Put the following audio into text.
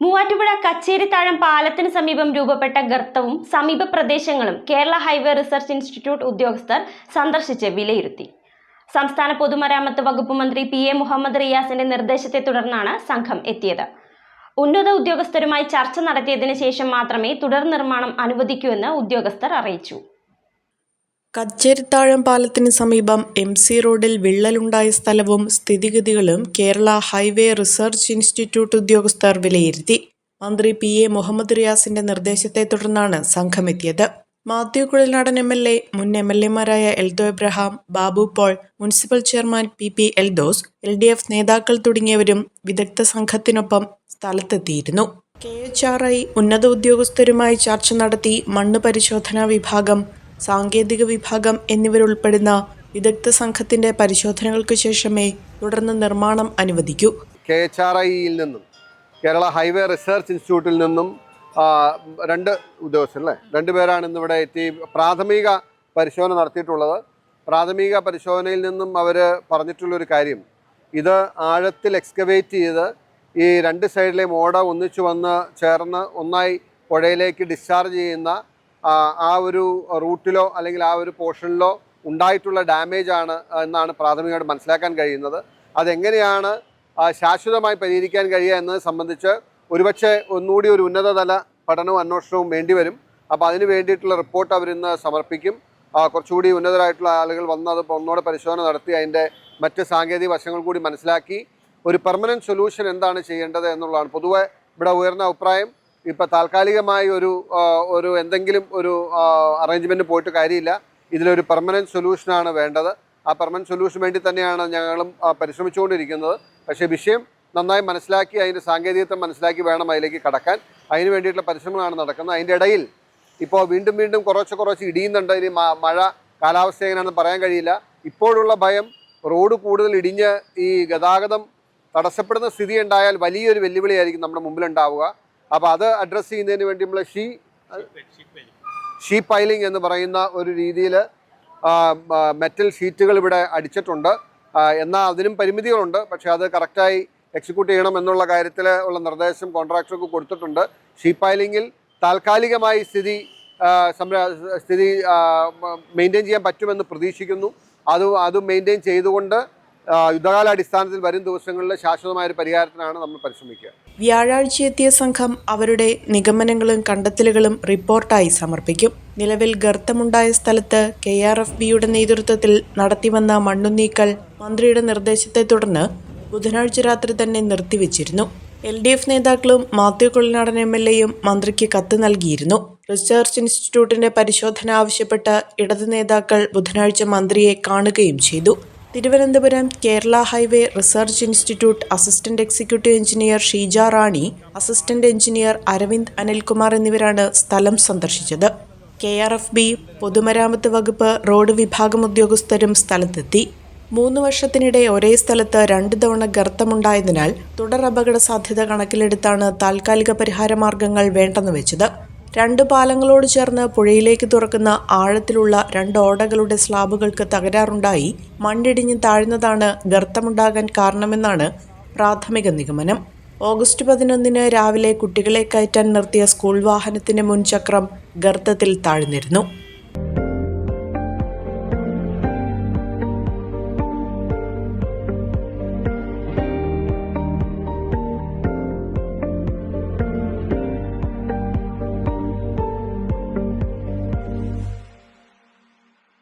മൂവാറ്റുപുഴ കച്ചേരിത്താഴം പാലത്തിന് സമീപം രൂപപ്പെട്ട ഗർത്തവും സമീപ പ്രദേശങ്ങളും കേരള ഹൈവേ റിസർച്ച് ഇൻസ്റ്റിറ്റ്യൂട്ട് ഉദ്യോഗസ്ഥർ സന്ദർശിച്ച് വിലയിരുത്തി. സംസ്ഥാന പൊതുമരാമത്ത് വകുപ്പ് മന്ത്രി പി എ മുഹമ്മദ് റിയാസിന്റെ നിർദ്ദേശത്തെ തുടർന്നാണ് സംഘം എത്തിയത്. ഉന്നത ഉദ്യോഗസ്ഥരുമായി ചർച്ച നടത്തിയതിനു ശേഷം മാത്രമേ തുടർ നിർമ്മാണം അനുവദിക്കൂ എന്ന് ഉദ്യോഗസ്ഥർ അറിയിച്ചു. കച്ചേരിത്താഴം പാലത്തിന് സമീപം എം സി റോഡിൽ വിള്ളലുണ്ടായ സ്ഥലവും സ്ഥിതിഗതികളും കേരള ഹൈവേ റിസർച്ച് ഇൻസ്റ്റിറ്റ്യൂട്ട് ഉദ്യോഗസ്ഥർ വിലയിരുത്തി. മന്ത്രി പി എ മുഹമ്മദ് റിയാസിന്റെ നിർദ്ദേശത്തെ തുടർന്നാണ് സംഘമെത്തിയത്. Mathew Kuzhalnadan M L A മുൻ M L എമാരായ Eldho Abraham Babu Paul municipal chairman P P Eldhose L D F നേതാക്കൾ തുടങ്ങിയവരും വിദഗ്ധ സംഘത്തിനൊപ്പം സ്ഥലത്തെത്തിയിരുന്നു. കെ എച്ച് ആർ ഐ ഉന്നത ഉദ്യോഗസ്ഥരുമായി ചർച്ച നടത്തി മണ്ണ് പരിശോധനാ വിഭാഗം സാങ്കേതിക വിഭാഗം എന്നിവരുൾപ്പെടുന്ന വിദഗ്ധ സംഘത്തിന്റെ പരിശോധനകൾക്ക് ശേഷമേ തുടർന്ന് നിർമ്മാണം അനുവദിക്കൂ. കെ എച്ച് ആർ ഐയിൽ നിന്നും കേരള ഹൈവേ റിസർച്ച് ഇൻസ്റ്റിറ്റ്യൂട്ടിൽ നിന്നും രണ്ട് ഉദ്യോഗസ്ഥർ അല്ലേ? രണ്ടുപേരാണ് ഇന്നിവിടെ എത്തി പ്രാഥമിക പരിശോധന നടത്തിയിട്ടുള്ളത്. പ്രാഥമിക പരിശോധനയിൽ നിന്നും അവർ പറഞ്ഞിട്ടുള്ളൊരു കാര്യം ഇത് ആഴത്തിൽ എക്സ്കവേറ്റ് ചെയ്ത് ഈ രണ്ട് സൈഡിലെയും ഓട ഒന്നിച്ചു വന്ന് ചേർന്ന് ഒന്നായി പുഴയിലേക്ക് ഡിസ്ചാർജ് ചെയ്യുന്ന ആ, ഒരു റൂട്ടിലോ അല്ലെങ്കിൽ ആ ഒരു പോർഷനിലോ ഉണ്ടായിട്ടുള്ള ഡാമേജ് ആണ് എന്നാണ് പ്രാഥമികമായിട്ട് മനസ്സിലാക്കാൻ കഴിയുന്നത്. അതെങ്ങനെയാണ് ശാശ്വതമായി പരിഹരിക്കാൻ കഴിയുക എന്നത് സംബന്ധിച്ച് ഒരുപക്ഷെ ഒന്നുകൂടി ഒരു ഉന്നതതല പഠനവും അന്വേഷണവും വേണ്ടിവരും അപ്പോൾ അതിന് വേണ്ടിയിട്ടുള്ള റിപ്പോർട്ട് അവരിന്ന് സമർപ്പിക്കും. കുറച്ചുകൂടി ഉന്നതരായിട്ടുള്ള ആളുകൾ വന്ന് അത് ഒന്നുകൂടെ പരിശോധന നടത്തി അതിന്റെ മറ്റ് സാങ്കേതിക വശങ്ങൾ കൂടി മനസ്സിലാക്കി. ഒരു പെർമനന്റ് സൊല്യൂഷൻ എന്താണ് ചെയ്യേണ്ടത് എന്നുള്ളതാണ് പൊതുവെ ഇവിടെ ഉയർന്ന അഭിപ്രായം. ഇപ്പോൾ താൽക്കാലികമായി ഒരു ഒരു എന്തെങ്കിലും ഒരു അറേഞ്ച്മെന്റ് പോയിട്ട് കാര്യമില്ല. ഇതിലൊരു പെർമനന്റ് സൊല്യൂഷനാണ് വേണ്ടത്. ആ പെർമനന്റ് സൊല്യൂഷൻ വേണ്ടി തന്നെയാണ് ഞങ്ങളും പരിശ്രമിച്ചുകൊണ്ടിരിക്കുന്നത്. പക്ഷേ വിഷയം നന്നായി മനസ്സിലാക്കി അതിന്റെ സാങ്കേതികത്വം മനസ്സിലാക്കി വേണം അതിലേക്ക് കടക്കാൻ. അതിന് വേണ്ടിയിട്ടുള്ള പരിശ്രമങ്ങളാണ് നടക്കുന്നത്. അതിന്റെ ഇടയിൽ ഇപ്പോൾ വീണ്ടും വീണ്ടും കുറച്ച് കുറച്ച് ഇടിയുന്നുണ്ട്. ഇനി മഴ കാലാവസ്ഥ എങ്ങനെയാണെന്ന് പറയാൻ കഴിയില്ല. ഇപ്പോഴുള്ള ഭയം റോഡ് കൂടുതൽ ഇടിഞ്ഞ് ഈ ഗതാഗതം തടസ്സപ്പെടുന്ന സ്ഥിതി ഉണ്ടായാൽ വലിയൊരു വെല്ലുവിളിയായിരിക്കും നമ്മുടെ മുമ്പിലുണ്ടാവുക. അപ്പോൾ അത് അഡ്രസ്സ് ചെയ്യുന്നതിന് വേണ്ടി നമ്മൾ ഷീ ഷീ പൈലിംഗ് എന്ന് പറയുന്ന ഒരു രീതിയിൽ മെറ്റൽ ഷീറ്റുകൾ ഇവിടെ അടിച്ചിട്ടുണ്ട്. എന്നാൽ അതിനും പരിമിതികളുണ്ട്. പക്ഷേ അത് കറക്റ്റായി എക്സിക്യൂട്ട് ചെയ്യണം എന്നുള്ള കാര്യത്തിൽ ഉള്ള നിർദ്ദേശം കോൺട്രാക്ടർക്ക് കൊടുത്തിട്ടുണ്ട്. ഷീ പൈലിങ്ങിൽ താൽക്കാലികമായി സ്ഥിതി സ്ഥിതി മെയിന്റെയിൻ ചെയ്യാൻ പറ്റുമെന്ന് പ്രതീക്ഷിക്കുന്നു. അത് അത് മെയിന്റെയിൻ ചെയ്തുകൊണ്ട് യുദ്ധകാലാടിസ്ഥാനത്തിൽ വരും ദിവസങ്ങളിൽ ശാശ്വതമായ ഒരു പരിഹാരത്തിനാണ് നമ്മൾ പരിശ്രമിക്കുക. വ്യാഴാഴ്ച എത്തിയ സംഘം അവരുടെ നിഗമനങ്ങളും കണ്ടെത്തലുകളും റിപ്പോർട്ടായി സമർപ്പിക്കും. നിലവിൽ ഗർത്തമുണ്ടായ സ്ഥലത്ത് കെ ആർ എഫ് ബിയുടെ നേതൃത്വത്തിൽ നടത്തിവന്ന മണ്ണുനീക്കൽ മന്ത്രിയുടെ നിർദ്ദേശത്തെ തുടർന്ന് ബുധനാഴ്ച രാത്രി തന്നെ നിർത്തിവെച്ചിരുന്നു. എൽ ഡി എഫ് നേതാക്കളും മാത്യു കൊള്ളനാടൻ എം എൽ എയും മന്ത്രിക്ക് കത്ത് നൽകിയിരുന്നു. റിസർച്ച് ഇൻസ്റ്റിറ്റ്യൂട്ടിന്റെ പരിശോധന ആവശ്യപ്പെട്ട് ഇടതു നേതാക്കൾ ബുധനാഴ്ച മന്ത്രിയെ കാണുകയും ചെയ്തു. Thiruvananthapuram Kerala highway research institute assistant executive engineer Sheeja Rani assistant engineer Aravind Anilkumar എന്നിവരാണ് സ്ഥലം സന്ദർശിച്ചത്. കെ ആർ എഫ് ബി പൊതുമരാമത്ത് വകുപ്പ് റോഡ് വിഭാഗം ഉദ്യോഗസ്ഥരും സ്ഥലത്തെത്തി. മൂന്ന് വർഷത്തിനിടെ ഒരേ സ്ഥലത്ത് രണ്ട് തവണ ഗർത്തമുണ്ടായതിനാൽ തുടർ അപകട സാധ്യത കണക്കിലെടുത്താണ് താൽക്കാലിക പരിഹാര മാർഗങ്ങൾ വേണ്ടെന്ന് വെച്ചത്. രണ്ട് പാലങ്ങളോട് ചേർന്ന് പുഴയിലേക്ക് തുറക്കുന്ന ആഴത്തിലുള്ള രണ്ട് ഓടകളുടെ സ്ലാബുകൾക്ക് തകരാറുണ്ടായി. മണ്ണിടിഞ്ഞ് താഴ്ന്നതാണ് ഗർത്തമുണ്ടാകാൻ കാരണമെന്നാണ് പ്രാഥമിക നിഗമനം. ഓഗസ്റ്റ് പതിനൊന്നിന് രാവിലെ കുട്ടികളെ കയറ്റാൻ നിർത്തിയ സ്കൂൾ വാഹനത്തിന്റെ മുൻചക്രം ഗർത്തത്തിൽ താഴ്ന്നിരുന്നു.